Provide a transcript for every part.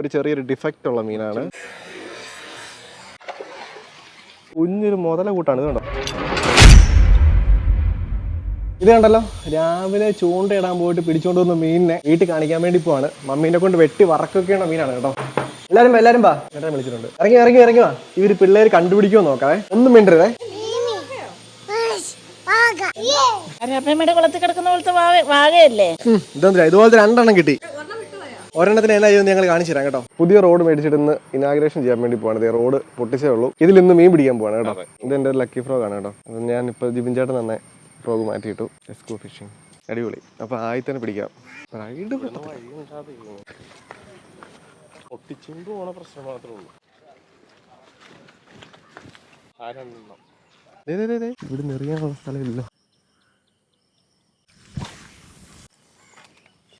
ഒരു ചെറിയൊരു ഡിഫക്റ്റ് ഉള്ള മീനാണ്. കുഞ്ഞൊരു മുതല കൂട്ടാണ് ഇത് കണ്ടോ? ഇത് കണ്ടല്ലോ രാവിലെ ചൂണ്ടയിടാൻ പോയിട്ട് പിടിച്ചോണ്ട് വന്ന മീനിനെ വീട്ടിൽ കാണിക്കാൻ വേണ്ടി പോവാണ്. മമ്മീനെ കൊണ്ട് വെട്ടി വറക്കൊക്കെയുള്ള മീനാണ് കേട്ടോ. എല്ലാരും എല്ലാരും വാ. ചേട്ടൻ വിളിച്ചിട്ടുണ്ട്. ഇറങ്ങി ഇറങ്ങി ഇറങ്ങി വാ. ഇവർ പിള്ളേര് കണ്ടുപിടിക്കുമോ നോക്കാവേ. ഒന്നും മിണ്ടരുതേ. ഇതെന്തിനാ? ഇതുപോലത്തെ രണ്ടെണ്ണം കിട്ടി. ഒരെണ്ണത്തിന് എന്നാ ചെയ്യുന്നത് ഞങ്ങൾ കാണിച്ചു തരാം കേട്ടോ. പുതിയ റോഡ് മേടിച്ചിട്ട് ഇന്ന് ഇനാഗ്രേഷൻ ചെയ്യാൻ വേണ്ടി പോകണത് റോഡ് പൊട്ടിച്ചേ ഉള്ളൂ. ഇതിൽ ഇന്ന് മീൻ പിടിക്കാൻ പോവാണ് കേട്ടോ. ഇത് എന്റെ ലക്കി ഫ്രോഗ് ആണ് കേട്ടോ. അത് ഞാൻ ഇപ്പോൾ ജിബിൻ ചേട്ടൻ തന്നെ ഫ്രോഗ് മാറ്റിയിട്ടു. എസ്കോ ഫിഷിംഗ് അടിപൊളി. അപ്പോൾ ആയി തന്നെ പിടിക്കാം. റൈഡ് ഒട്ടിച്ചുകൊണ്ട് പോണ പ്രശ്നം മാത്രമേ ഉള്ളൂ. ആ രണ്ടെണ്ണം ഇവിടെ നിറയാനുള്ള സ്ഥലമില്ല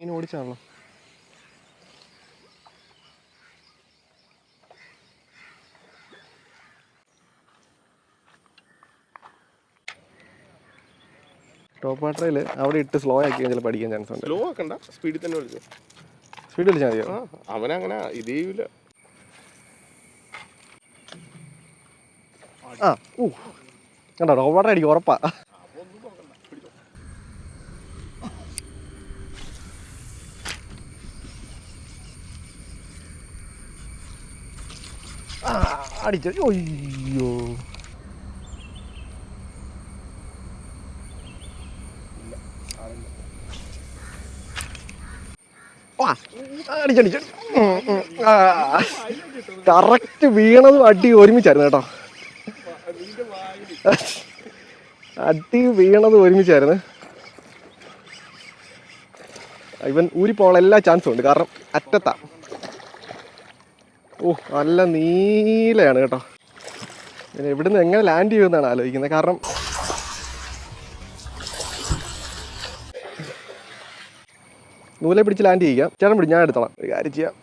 ഇനി ഓടിച്ചാണല്ലോ. വാട്ടറിൽ അവിടെ ഇട്ട് സ്ലോ ആക്കി കഴിഞ്ഞാൽ പഠിക്കാൻ ചാൻസ് ഉണ്ട്. സ്ലോ ആക്കണ്ട സ്പീഡിൽ തന്നെ വിളിച്ചു സ്പീഡിൽ വിളിച്ചാൽ മതിയോ? അവനങ്ങനെ ഇത് ചെയ്യൂല. ആ ഊ. കണ്ടോ വാട്ടർ അടിക്കും ഉറപ്പാ. ആ, അടിച്ചു. അയ്യോ. അടിച്ചടിച്ചു കറക്റ്റ് വീണതും അടി ഒരുമിച്ചായിരുന്നു കേട്ടോ. അടി വീണത് ഒരുമിച്ചായിരുന്നു. ഇവൻ ഊരി ഊരിപ്പോകാനുള്ള എല്ലാ ചാൻസും ഉണ്ട്. കാരണം അറ്റത്താ. ഓ നല്ല നീലയാണ് കേട്ടോ. എവിടെ എവിടുന്ന് എങ്ങനെ ലാൻഡ് ചെയ്യുമെന്നാണ് ആലോചിക്കുന്നത്. കാരണം നൂലെ പിടിച്ച് ലാൻഡ് ചെയ്യാം ചേട്ടൻ പിടി ഞാൻ എടുത്തോളാം. ഒരു കാര്യം ചെയ്യാം.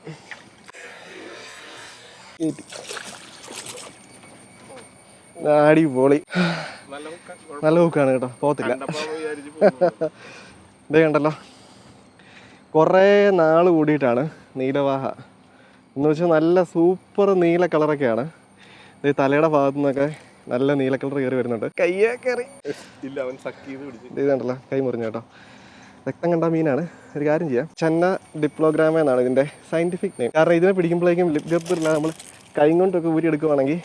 അടിപൊളി. നല്ല ബുക്കാണ് ഹുക്കാണ് കേട്ടോ. പോകത്തില്ല. ഇതേ കണ്ടല്ലോ. കുറേ നാൾ കൂടിയിട്ടാണ് നീലവാഹ. എന്ന് വെച്ചാൽ നല്ല സൂപ്പർ നീല കളറൊക്കെയാണ് ഇത് തലയുടെ ഭാഗത്തു നിന്നൊക്കെ നല്ല നീല കളർ കയറി വരുന്നുണ്ട്. കയ്യേ കയറി. ഇല്ല അവൻ സക്കി ഇത് കണ്ടല്ലോ കൈ മുറിഞ്ഞു കേട്ടോ. രക്തം കണ്ട മീനാണ്. ഒരു കാര്യം ചെയ്യാം. ചെന്ന ഡിപ്ലോഗ്രാമ എന്നാണ് ഇതിന്റെ സയന്റിഫിക് നെയിം കാരണം ഇതിനെ പിടിക്കുമ്പോഴേക്കും ലിപ് ഗബ്ബറില്ല നമ്മൾ കൈ കൊണ്ടൊക്കെ ഊരി എടുക്കുവാണെങ്കിൽ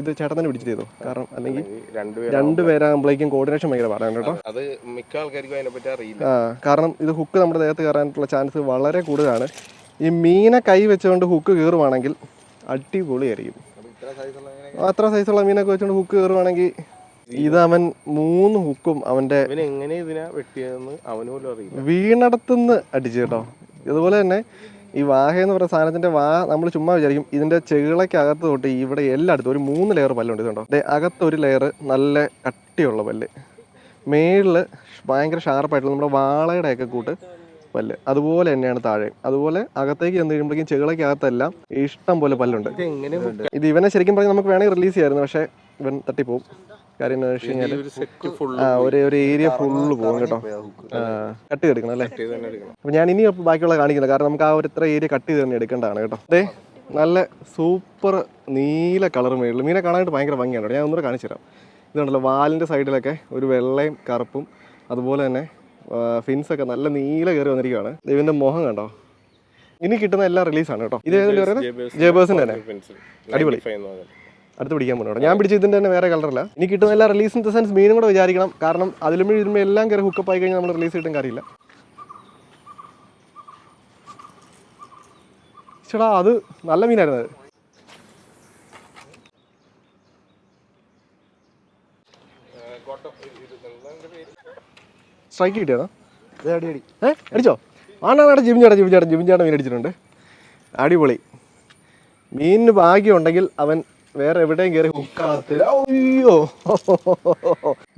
ഇത് ചേട്ടൻ തന്നെ പിടിച്ചിട്ട് ചെയ്തു? കാരണം അല്ലെങ്കിൽ രണ്ടുപേരും രണ്ടുപേരാകുമ്പോഴേക്കും കോർഡിനേഷൻ ഭയങ്കര പാടാണ് കേട്ടോ. അത് മിക്ക ആൾക്കാർക്കും അതിനെപ്പറ്റി അറിയില്ല. ആ കാരണം ഇത് ഹുക്ക് നമ്മുടെ ദേഹത്ത് കയറാനുള്ള ചാൻസ് വളരെ കൂടുതലാണ്. ഈ മീനെ കൈ വെച്ചുകൊണ്ട് ഹുക്ക് കയറുവാണെങ്കിൽ അടിപൊളിയായിരിക്കും അത്ര സൈസുള്ള മീനൊക്കെ വെച്ചുകൊണ്ട് ഹുക്ക് കയറുവാണെങ്കിൽ ഇത് അവൻ മൂന്ന് ഹുക്കും അവന്റെ എങ്ങനെ ഇതിനാ വെട്ടിയതെന്ന് അവന് പോലും അറിയില്ല. വീണടത്തുനിന്ന് അടിച്ചു കേട്ടോ. ഇതുപോലെ തന്നെ ഈ വാഹ എന്ന് പറയുന്ന സാധനത്തിന്റെ വാ നമ്മൾ ചുമ്മാ വിചാരിക്കും ഇതിന്റെ ചെകിളക്കകത്ത് തൊട്ട് ഇവിടെ എല്ലായിടത്തും ഒരു മൂന്ന് ലെയർ പല്ലുണ്ട് ഇതുണ്ടോ അതെ അകത്ത് ഒരു ലെയർ നല്ല കട്ടിയുള്ള പല്ല്. മേളിൽ ഭയങ്കര ഷാർപ്പായിട്ടുള്ള നമ്മുടെ വാളയുടെ ഒക്കെ കൂട്ട് പല്ല്. അതുപോലെ തന്നെയാണ് താഴെ. അതുപോലെ അകത്തേക്ക് ചെന്ന് കഴിയുമ്പോഴേക്കും ചെകിളക്കകത്തെല്ലാം ഇഷ്ടം പോലെ പല്ലുണ്ട്. ഇത് ഇവനെ ശരിക്കും പറഞ്ഞാൽ നമുക്ക് വേണമെങ്കിൽ റിലീസ് ചെയ്യായിരുന്നു പക്ഷേ ഇവൻ തട്ടിപ്പോവും. കാര്യം എന്താ വെച്ച് കഴിഞ്ഞാൽ ഒരു ഒരു ഏരിയ ഫുള്ള് പോകും കേട്ടോ. കട്ട് ചെയ്തെടുക്കണം അല്ലേ? ചെയ്ത് തന്നെ എടുക്കണം. അപ്പൊ ഞാൻ ഇനി ബാക്കിയുള്ള കാണിക്കില്ല കാരണം നമുക്ക് ആ ഒരു ഇത്ര ഏരിയ കട്ട് ചെയ്ത് തന്നെ എടുക്കേണ്ടതാണ് കേട്ടോ. അതെ നല്ല സൂപ്പർ നീല കളർ മേളിൽ. മീനെ കാണാനായിട്ട് ഭയങ്കര ഭംഗിയാണ് കേട്ടോ. ഞാൻ ഒന്നുകൂടെ കാണിച്ചു തരാം. ഇതുണ്ടല്ലോ വാലിന്റെ സൈഡിലൊക്കെ ഒരു വെള്ളയും കറുപ്പും അതുപോലെ തന്നെ ഫിൻസ് ഒക്കെ നല്ല നീല കയറി വന്നിരിക്കുകയാണ് ഇതിന്റെ മുഖം കണ്ടോ? ഇനി കിട്ടുന്ന എല്ലാം റിലീസാണ് കേട്ടോ. ഇത് ജേബേഴ്സിന്റെ തന്നെ. അടിപൊളി. അടുത്ത് പിടിക്കാൻ പോകണം ഞാൻ പിടിച്ച ഇതിന്റെ തന്നെ വേറെ കളറല്ല ഇനി കിട്ടുന്ന എല്ലാ റിലീസ് ഇൻ ദ സെൻസ് മീനും കൂടെ വിചാരിക്കണം. കാരണം അതിലും ഇതിലും എല്ലാം കയറി ഹുക്കപ്പ് ആയി കഴിഞ്ഞാൽ നമ്മൾ റിലീസ് കിട്ടും കാര്യമില്ല. ചേടാ അത് നല്ല മീനായിരുന്നു അത്. സ്ട്രൈക്ക് അടി ഏ? അടിച്ചോ? ആണാണ് ചേട്ടൻ ജിബിൻ ചേട്ടൻ മീൻ അടിച്ചിട്ടുണ്ട്. അടിപൊളി. മീനിന് ഭാഗ്യമുണ്ടെങ്കിൽ അവൻ വേറെ എവിടെയും കയറി ഹുക്കാകത്തില്ല അയ്യോ.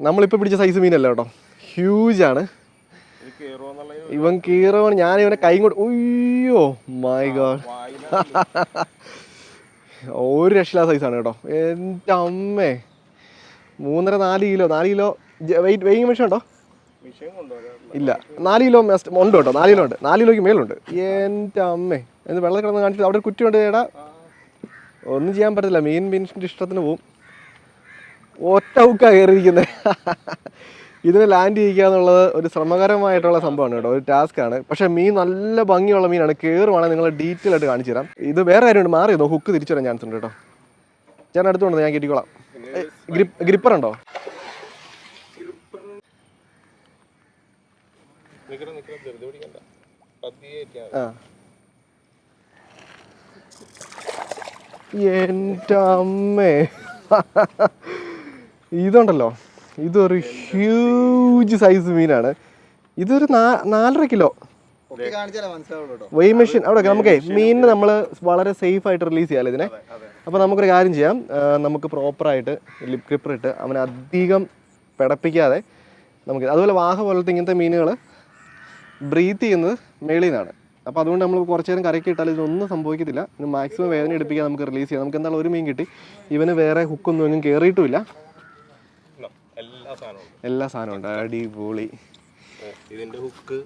നമ്മളിപ്പോൾ പിടിച്ച സൈസ് മീനല്ല കേട്ടോ. ഹ്യൂജ് ആണ്. ഇവൻ കീറുവാണ് ഞാൻ ഇവനെ കൈ കൊണ്ട് ഉയ്യോ മൈ ഗോഡ് ഒരു രക്ഷില സൈസ് ആണ് കേട്ടോ. എന്റെ അമ്മേ. മൂന്നര നാല് കിലോ നാല് കിലോ വെയിറ്റ് വെയിങ് മെഷീൻ ഉണ്ടോ? ഇല്ല. നാല് കിലോ ഉണ്ട് കേട്ടോ. നാല് കിലോ ഉണ്ട്. നാല് കിലോയ്ക്ക് മേലുണ്ട്. എന്റെ അമ്മേ. എന്ന് വെള്ളം കിടന്ന് കാണിച്ചിട്ട് അവിടെ കുറ്റി ഉണ്ട് ചേട്ടാ. ഒന്നും ചെയ്യാൻ പറ്റത്തില്ല. മീൻ മീനിന്റെ ഇഷ്ടത്തിന് പോവും. ഒറ്റ ഉക്ക കയറിയിരിക്കുന്നത് ഇതിനെ ലാൻഡ് ചെയ്യുക എന്നുള്ളത് ഒരു ശ്രമകരമായിട്ടുള്ള സംഭവമാണ് കേട്ടോ. ഒരു ടാസ്ക് ആണ്. പക്ഷേ മീൻ നല്ല ഭംഗിയുള്ള മീനാണ്. കയറുവാണെങ്കിൽ നിങ്ങൾ ഡീറ്റെയിൽ ആയിട്ട് കാണിച്ചു തരാം. ഇത് വേറെ കാര്യമുണ്ട്. മാറി നോക്കും ഹുക്ക് തിരിച്ചു വരാൻ ചാൻസ് ഉണ്ട് കേട്ടോ. ഞാൻ അടുത്തുണ്ട് ഞാൻ കിട്ടിക്കോളാം ഗ്രിപ്പ് ഗ്രിപ്പർ ഉണ്ടോ? ആ. എന്റെ അമ്മേ. ഇതുണ്ടല്ലോ. ഇതൊരു ഹ്യൂജ് സൈസ് മീനാണ്. ഇതൊരു നാ- നാലര കിലോ. വെയ് മെഷീൻ അവിടെ നമുക്കേ മീനിന് നമ്മൾ വളരെ സേഫ് ആയിട്ട് റിലീസ് ചെയ്യാമല്ലോ ഇതിനെ. അപ്പോൾ നമുക്കൊരു കാര്യം ചെയ്യാം. നമുക്ക് പ്രോപ്പറായിട്ട് ലിപ് ക്രിപ്പർ ഇട്ട് അവനെ അധികം പിടപ്പിക്കാതെ നമുക്ക് അതുപോലെ വാഹ പോലത്തെ ഇങ്ങനത്തെ മീനുകൾ ബ്രീത്ത് ചെയ്യുന്നത് മേളിൽ നിന്നാണ്. അപ്പോൾ അതുകൊണ്ട് നമ്മൾ കുറച്ച് നേരം കറക്കി ഇട്ടാൽ ഇതൊന്നും സംഭവിക്കത്തില്ല. ഇത് മാക്സിമം വേദന എടുപ്പിക്കാൻ നമുക്ക് റിലീസ് ചെയ്യാം. നമുക്ക് എന്തായാലും ഒരു മീൻ കിട്ടി. ഇവന് വേറെ ഹുക്കൊന്നും ഒന്നും കയറിയിട്ടുമില്ല ഉണ്ടോ? എല്ലാ സാധനവും ഉണ്ട്. അടിപൊളി. ഇതിന്റെ ഹുക്ക്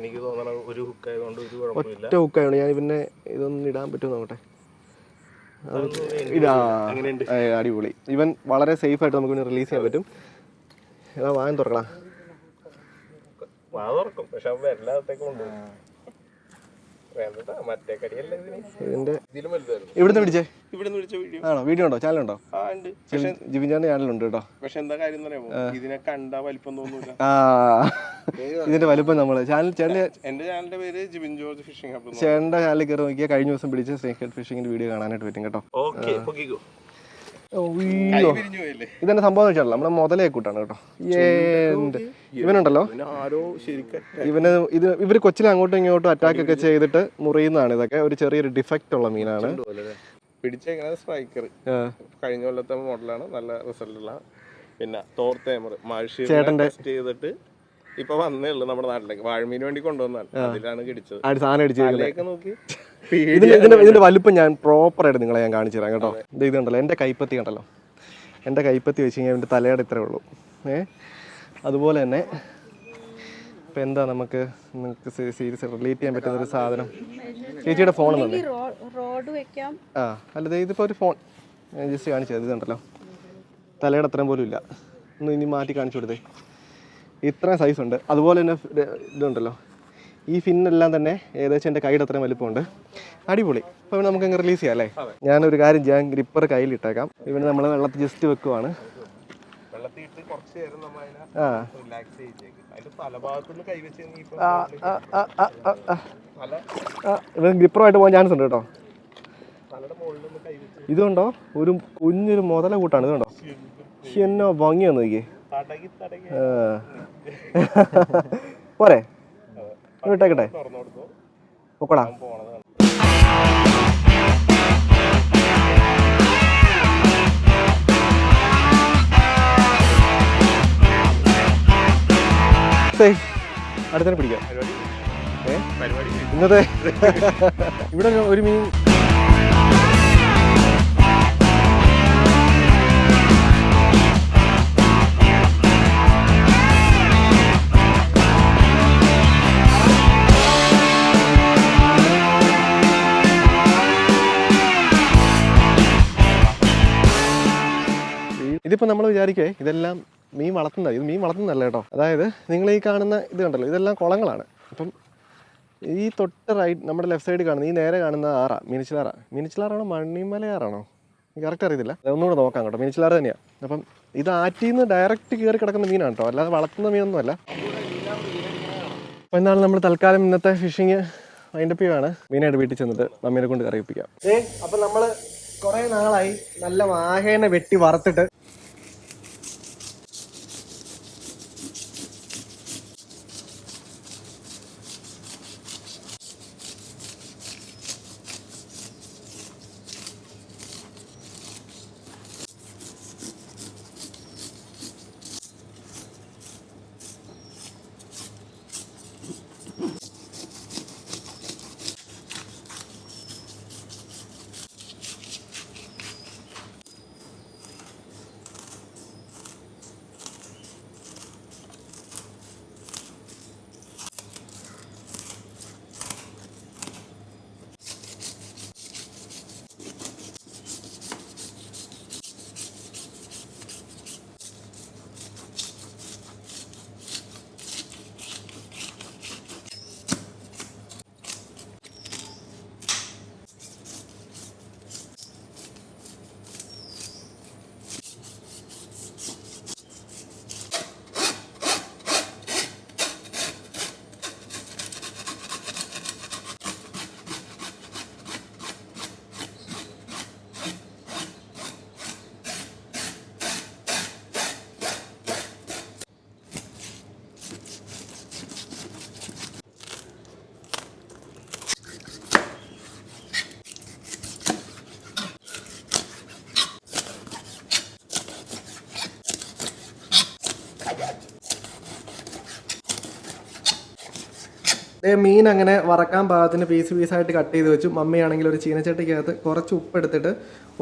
എനിക്ക് തോന്നണ ഒരു ഹുക്ക് ആയതുകൊണ്ട് ഒരു കുഴപ്പമില്ല. ഒറ്റ ഹുക്കായാണ് ഞാൻ ഇവനെ ഇതൊന്നും ഇടാൻ പറ്റുമോ നോക്കട്ടെ. ഇതാ. അടിപൊളി. ഇവൻ വളരെ സേഫ് ആയിട്ട് നമുക്ക് റിലീസ് ചെയ്യാൻ പറ്റും. ഏതാ വാങ്ങി തുറക്കണം വാ തുറക്കും. പക്ഷെ അവൻ എല്ലാത്തേക്കും കൊണ്ടുപോകും വേണ്ടട്ടാ മറ്റേ കടിയല്ല ഇതിന് ഇതിന്റെ ഇവിടുന്ന് പിടിച്ചേ? ഇവിടുന്ന് പിടിച്ച വീഡിയോ. ആണോ? വീഡിയോ ഉണ്ടോ? ചാനലുണ്ടോ ആ ഉണ്ട്. പക്ഷെ ജിബിൻ ചാനൽ ഉണ്ട് കേട്ടോ. പക്ഷെ എന്താ കാര്യം എന്ന് ഇതിനെ കണ്ടാ വലിപ്പം തോന്നൂല. ആ. ഇതിന്റെ വലുപ്പം നമ്മൾ. ചാനൽ ചേട്ടന്റെ എന്റെ ചാനലിന്റെ പേര് ജിബിൻ ജോർജ് ഫിഷിംഗ് ഹബ് ചേട്ടന്റെ ചാനലിൽ കയറി നോക്കിയാൽ കഴിഞ്ഞ ദിവസം പിടിച്ച സ്നേക്ക് ഫിഷിംഗിന്റെ വീഡിയോ കാണാനായിട്ട് പറ്റും കേട്ടോ. ഓക്കെ ഇതെന്നെ സംഭവം വെച്ചാൽ നമ്മുടെ മുതലേ കൂട്ടാണ് കേട്ടോ. ഇവനുണ്ടല്ലോ. ഇവന് ഇത് ഇവർ കൊച്ചിൽ അങ്ങോട്ടും ഇങ്ങോട്ടും അറ്റാക്ക് ഒക്കെ ചെയ്തിട്ട് മുറിയുന്നതാണ് ഇതൊക്കെ. ഒരു ചെറിയൊരു ഡിഫക്റ്റ് ഉള്ള മീനാണ്. പിടിച്ചേക്കണത് സ്ട്രൈക്കർ. കഴിഞ്ഞ കൊല്ലത്തെ മോഡലാണ് നല്ല റിസൾട്ടുള്ള പിന്നെ തോർത്തേമർ ടെസ്റ്റ് ചെയ്തിട്ട് ഇപ്പൊ വന്നേ ഉള്ളു നമ്മുടെ നാട്ടിലേക്ക്. വാഴമീന് വേണ്ടി കൊണ്ടുവന്നാണ് അതിലാണ് കിടിച്ചത്. ആ സാധനം നോക്കി. ഇതിന്റെ ഇതിന്റെ വലുപ്പം ഞാൻ പ്രോപ്പർ ആയിട്ട് നിങ്ങളെ ഞാൻ കാണിച്ചു തരാം കേട്ടോ. ഇത് ഇത് കണ്ടല്ലോ എന്റെ കൈപ്പത്തി കണ്ടല്ലോ. എന്റെ കൈപ്പത്തി വെച്ച് കഴിഞ്ഞാൽ എന്റെ തലയുടെ ഇത്രേ ഉള്ളൂ. ഏ? അതുപോലെ തന്നെ ഇപ്പം എന്താ നമുക്ക് നിങ്ങൾക്ക് സീരിയസ് റിലേറ്റ് ചെയ്യാൻ പറ്റുന്ന ഒരു സാധനം? ചേച്ചിയുടെ ഫോൺ റോഡ് വെക്കാം. ആ അല്ല ഇതിപ്പോ ഇതിപ്പോൾ ഒരു ഫോൺ ഞാൻ ജസ്റ്റ് കാണിച്ചത് ഇത് കണ്ടല്ലോ. തലയുടെ അത്രയും പോലും ഇല്ല. ഒന്ന് ഇനി മാറ്റി കാണിച്ചു കൊടുത്തേ. ഇത്രയും സൈസ് ഉണ്ട്. അതുപോലെ തന്നെ ഇത് ഇതുണ്ടല്ലോ. ഈ ഫിന്നെല്ലാം തന്നെ ഏകദേശം എന്റെ കൈയുടെ അത്രയും വലിപ്പമുണ്ട്. അടിപൊളി. അപ്പോൾ ഇവിടെ നമുക്ക് അങ്ങ് റിലീസ് ചെയ്യാം അല്ലേ? ഞാനൊരു കാര്യം ചെയ്യാം. ഗ്രിപ്പർ കയ്യിലിട്ടേക്കാം ഇവിടെ നമ്മൾ വെള്ളത്തിൽ ജസ്റ്റ് വെക്കുവാണ്. ആ. ഇവൻ ഗ്രിപ്പറുമായിട്ട് പോകാൻ ചാൻസ് ഉണ്ട് കേട്ടോ. ഇതുണ്ടോ? ഒരു കുഞ്ഞൊരു മുതല കൂട്ടാണ്. ഇതുണ്ടോ? എന്നോ ഭംഗിയാന്ന് നോക്കിയേ. പോരെ. വിട്ടേക്കട്ടെ. പൊക്കടാ. അടുത്തന്നെ പിടിക്കാം. ഇന്നത്തെ ഇവിടെ ഒരു മീൻ ഇതിപ്പോൾ നമ്മൾ വിചാരിക്കേ ഇതെല്ലാം മീൻ വളർത്തുന്നത് ഇത് മീൻ വളർത്തുന്നതല്ല കേട്ടോ. അതായത് നിങ്ങൾ ഈ കാണുന്ന ഇത് കണ്ടല്ലോ ഇതെല്ലാം കുളങ്ങളാണ്. അപ്പം ഈ തൊട്ട് റൈറ്റ് നമ്മുടെ ലെഫ്റ്റ് സൈഡ് കാണുന്ന ഈ നേരെ കാണുന്ന ആറാ മിനിച്ചിലാറ. മിനിച്ചിലാറാണോ മണിമലയാറാണോ കറക്റ്റ് അറിയത്തില്ല. ഒന്നുകൂടെ നോക്കാം കേട്ടോ മിനിച്ചിലാറ് തന്നെയാണ് അപ്പം ഇത് ആറ്റിൽ നിന്ന് ഡയറക്റ്റ് കയറി കിടക്കുന്ന മീനാണ് കേട്ടോ അല്ലാതെ വളർത്തുന്ന മീനൊന്നുമല്ല. അപ്പോൾ എന്താണ് നമ്മൾ തൽക്കാലം ഇന്നത്തെ ഫിഷിങ് മൈൻഡപ്പിയാണ് മീനായിട്ട് വീട്ടിൽ ചെന്നിട്ട് മമ്മീനെ കൊണ്ട് കറിയിപ്പിക്കാം അപ്പം നമ്മൾ കുറേ നാളായി നല്ല വാഹേനെ വെട്ടി വറുത്തിട്ട് മീൻ അങ്ങനെ വറക്കാൻ പാകത്തിന് പീസ് പീസായിട്ട് കട്ട് ചെയ്ത് വെച്ചു. മമ്മിയാണെങ്കിൽ ഒരു ചീനച്ചട്ടിക്കകത്ത് കുറച്ച് ഉപ്പ് എടുത്തിട്ട്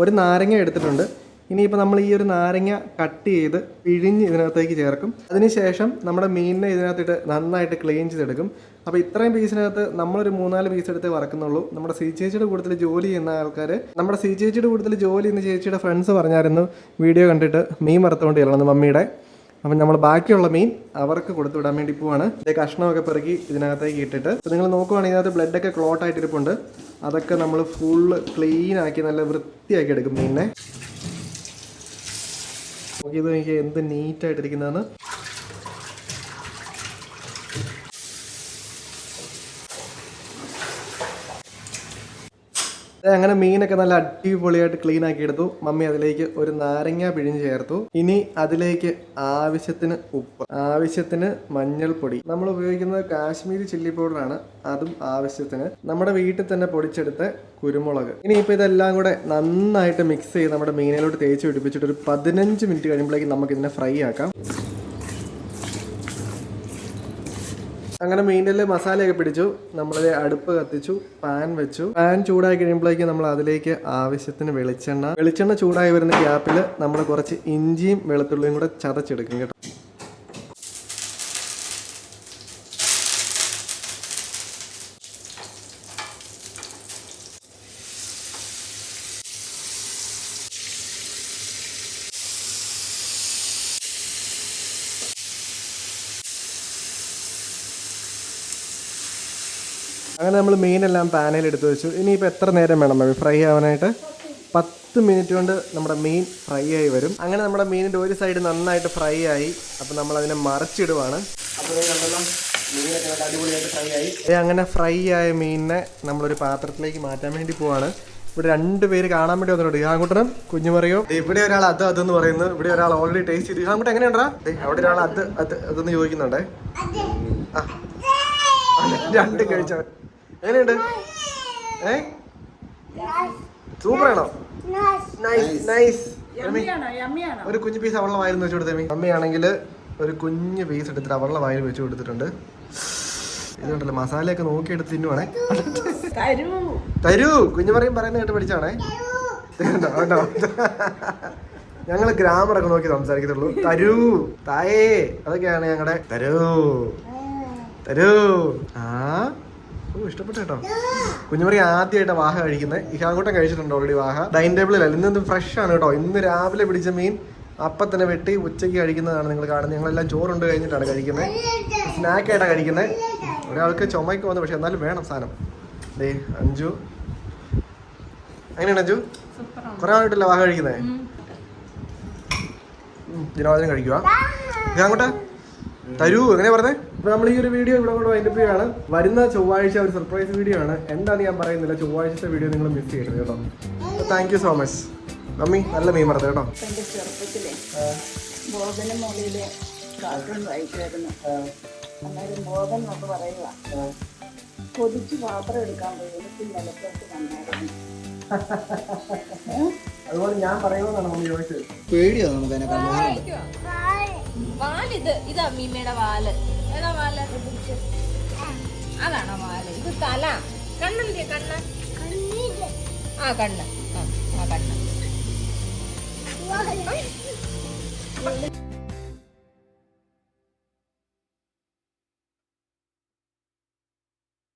ഒരു നാരങ്ങ എടുത്തിട്ടുണ്ട്. ഇനിയിപ്പോൾ നമ്മൾ ഈ ഒരു നാരങ്ങ കട്ട് ചെയ്ത് പിഴിഞ്ഞ് ഇതിനകത്തേക്ക് ചേർക്കും. അതിനുശേഷം നമ്മുടെ മീനിനെ ഇതിനകത്തിട്ട് നന്നായിട്ട് ക്ലീൻ ചെയ്തെടുക്കും. അപ്പോൾ ഇത്രയും പീസിനകത്ത് നമ്മളൊരു മൂന്നാൽ പീസ് എടുത്തേ വറക്കുന്നുള്ളൂ. നമ്മുടെ സി ചേച്ചിയുടെ കൂടുതൽ ജോലി ചെയ്യുന്ന ആൾക്കാർ നമ്മുടെ സി ചേച്ചിയുടെ കൂടുതൽ ജോലി ചെയ്യുന്ന ചേച്ചിയുടെ ഫ്രണ്ട്സ് പറഞ്ഞായിരുന്നു വീഡിയോ കണ്ടിട്ട് മീൻ വറുത്തുകൊണ്ട് ചെല്ലണം മമ്മിയുടെ. അപ്പം നമ്മൾ ബാക്കിയുള്ള മീൻ അവർക്ക് കൊടുത്തു വിടാൻ വേണ്ടി പോവാണ്. ഇതേ കഷ്ണമൊക്കെ പെറുക്കി ഇതിനകത്തേക്ക് ഇട്ടിട്ട്. അപ്പോൾ നിങ്ങൾ നോക്കുവാണെങ്കിൽ ഇതിനകത്ത് ബ്ലഡൊക്കെ ക്ലോട്ട് ആയിട്ടിരിപ്പുണ്ട് അതൊക്കെ നമ്മൾ ഫുള്ള് ക്ലീൻ ആക്കി നല്ല വൃത്തിയാക്കി എടുക്കും മീനിനെ. നോക്കിയത് എനിക്ക് എന്ത് നീറ്റായിട്ടിരിക്കുന്നതെന്ന് അങ്ങനെ മീനൊക്കെ നല്ല അടിപൊളിയായിട്ട് ക്ലീൻ ആക്കി എടുത്തു. മമ്മി അതിലേക്ക് ഒരു നാരങ്ങ പിഴിഞ്ഞ് ചേർത്തു. ഇനി അതിലേക്ക് ആവശ്യത്തിന് ഉപ്പ് ആവശ്യത്തിന് മഞ്ഞൾപ്പൊടി. നമ്മൾ ഉപയോഗിക്കുന്നത് കാശ്മീരി ചില്ലി പൗഡറാണ് അതും ആവശ്യത്തിന്. നമ്മുടെ വീട്ടിൽ തന്നെ പൊടിച്ചെടുത്ത കുരുമുളക്. ഇനി ഇപ്പോൾ ഇതെല്ലാം കൂടെ നന്നായിട്ട് മിക്സ് ചെയ്ത് നമ്മുടെ മീനിലോട്ട് തേച്ച് പിടിപ്പിച്ചിട്ട് ഒരു പതിനഞ്ച് മിനിറ്റ് കഴിയുമ്പോഴേക്കും നമുക്ക് ഇതിനെ ഫ്രൈ ആക്കാം. അങ്ങനെ മീനിൽ മസാലയൊക്കെ പിടിച്ചു. നമ്മൾ അടുപ്പ് കത്തിച്ചു പാൻ വെച്ചു. പാൻ ചൂടായി കഴിയുമ്പോഴേക്ക് നമ്മൾ അതിലേക്ക് ആവശ്യത്തിന് വെളിച്ചെണ്ണ വെളിച്ചെണ്ണ ചൂടായി വരുന്ന ഗ്യാപ്പിൽ നമ്മൾ കുറച്ച് ഇഞ്ചിയും വെളുത്തുള്ളിയും കൂടെ ചതച്ചെടുക്കും കേട്ടോ. അങ്ങനെ നമ്മൾ മീനെല്ലാം പാനയിൽ എടുത്ത് വെച്ചു. ഇനിയിപ്പോൾ എത്ര നേരം വേണം ഫ്രൈ ആവാനായിട്ട്? പത്ത് മിനിറ്റ് കൊണ്ട് നമ്മുടെ മീൻ ഫ്രൈ ആയി വരും. അങ്ങനെ നമ്മുടെ മീനിന്റെ ഒരു സൈഡ് നന്നായിട്ട് ഫ്രൈ ആയി. അപ്പോൾ നമ്മൾ അതിനെ മറിച്ചിടുവാണ്. അപ്പോൾ ദേ കണ്ടല്ലോ മീനൊക്കെ നല്ല അടിപൊളിയായിട്ട് ഫ്രൈ ആയി. അങ്ങനെ ഫ്രൈ ആയ മീനിനെ നമ്മളൊരു പാത്രത്തിലേക്ക് മാറ്റാൻ വേണ്ടി പോവാണ്. ഇവിടെ രണ്ട് പേര് കാണാൻ വേണ്ടി വന്നിട്ടുണ്ട്. ഇഹാങ്കുട്ടനും കുഞ്ഞുമറിയോ. ഇവിടെ ഒരാൾ അത് അതെന്ന് പറയുന്നു. ഇവിടെ ഒരാൾ ഓൾറെഡി ടേസ്റ്റ് ചെയ്തു. ഇഹാങ്കുട്ടൻ എങ്ങനെയുണ്ടാ? അവിടെ ഒരാൾ അത് അത് അതെന്ന് ചോദിക്കുന്നുണ്ടേ. ആ. രണ്ടും കഴിച്ചവൻ. എങ്ങനെയുണ്ട്? ഏ? സൂപ്പർ ആണോ നൈസ് നൈസ് യമ്മിയാണോ യമ്മിയാണോ ഒരു കുഞ്ഞു പീസ് അവളുടെ വായിൽ വെച്ച് കൊടുത്തേ അമ്മയാണെങ്കിൽ ഒരു കുഞ്ഞു പീസ് എടുത്തിട്ട് അവളുടെ വായിൽ വെച്ച് കൊടുത്തിട്ടുണ്ട്. ഇതുണ്ടല്ലോ മസാലയൊക്കെ നോക്കി എടുത്ത് തിന്നുവാണേ. തരൂ. തരൂ. കുഞ്ഞു പറയും പറയുന്ന കേട്ട് പഠിച്ചാണേ. കണ്ടോ? ഞങ്ങൾ ഗ്രാമറൊക്കെ നോക്കി സംസാരിക്കത്തുള്ളൂ. തരൂ. തായേ അതൊക്കെയാണ് ഞങ്ങളുടെ തരൂ. തരൂ. ആ? ഓ ഇഷ്ടപ്പെട്ടു കേട്ടോ. കുഞ്ഞുമറി ആദ്യമായിട്ട് വാഹ കഴിക്കുന്നത്. ഇഹാങ്കൂട്ടം കഴിച്ചിട്ടുണ്ട് ഓൾറെഡി വാഹ. ഡൈനിങ് ടേബിളിലല്ല ഇന്ന് ഫ്രഷ് ആണ് കേട്ടോ. ഇന്ന് രാവിലെ പിടിച്ച മീൻ അപ്പം തന്നെ വെട്ടി ഉച്ചയ്ക്ക് കഴിക്കുന്നതാണ് നിങ്ങൾ കാണുന്നത്. ഞങ്ങളെല്ലാം ചോറുണ്ട് കഴിഞ്ഞിട്ടാണ് കഴിക്കുന്നത്. സ്നാക്കായിട്ടാണ് കഴിക്കുന്നത്. ഒരാൾക്ക് ചുമയ്ക്ക് വന്നു പക്ഷെ എന്നാലും വേണം സാധനം. ദേ അഞ്ചു അങ്ങനെയാണ് അഞ്ചു കുറെ ആളായിട്ടല്ല വാഹ കഴിക്കുന്നത് ദിനോദനം കഴിക്കുക ഇതങ്ങോട്ട് തരൂ എങ്ങനെയാ പറഞ്ഞേ? അപ്പൊ നമ്മൾ ഈ ഒരു വീഡിയോ ഇവിടെ കൊണ്ട് വൈൻഡപ്പ് ചെയ്യാണ്. വരുന്ന ചൊവ്വാഴ്ച ഒരു സർപ്രൈസ് വീഡിയോ ആണ്. എന്താണ് ഞാൻ പറയുന്നില്ല. ചൊവ്വാഴ്ചത്തെ വീഡിയോ നിങ്ങൾ മിസ് ചെയ്യരുത് കേട്ടോ. Thank you so much mummy നല്ല മീൻ മറന്നു കേട്ടോ. കൊതിച്ച് പാത്രം എടുക്കാൻ പോയി. എനിക്ക് നിലത്തോട്ട് വന്നായിരുന്നു. അതുപോലെ ഞാൻ പറയുന്നതാണ് മമ്മി ചോദിച്ചത്. പേടിയോ നമുക്ക് അതിനെ വാലിത്. ഇതാ മീമയുടെ വാൽ. ഏതാ വാൽ അതാണോ വാൽ ഇത് തല. കണ്ണെന്തിയ കണ്ണ്? ആ കണ്ണ്. ആ കണ്ണ്.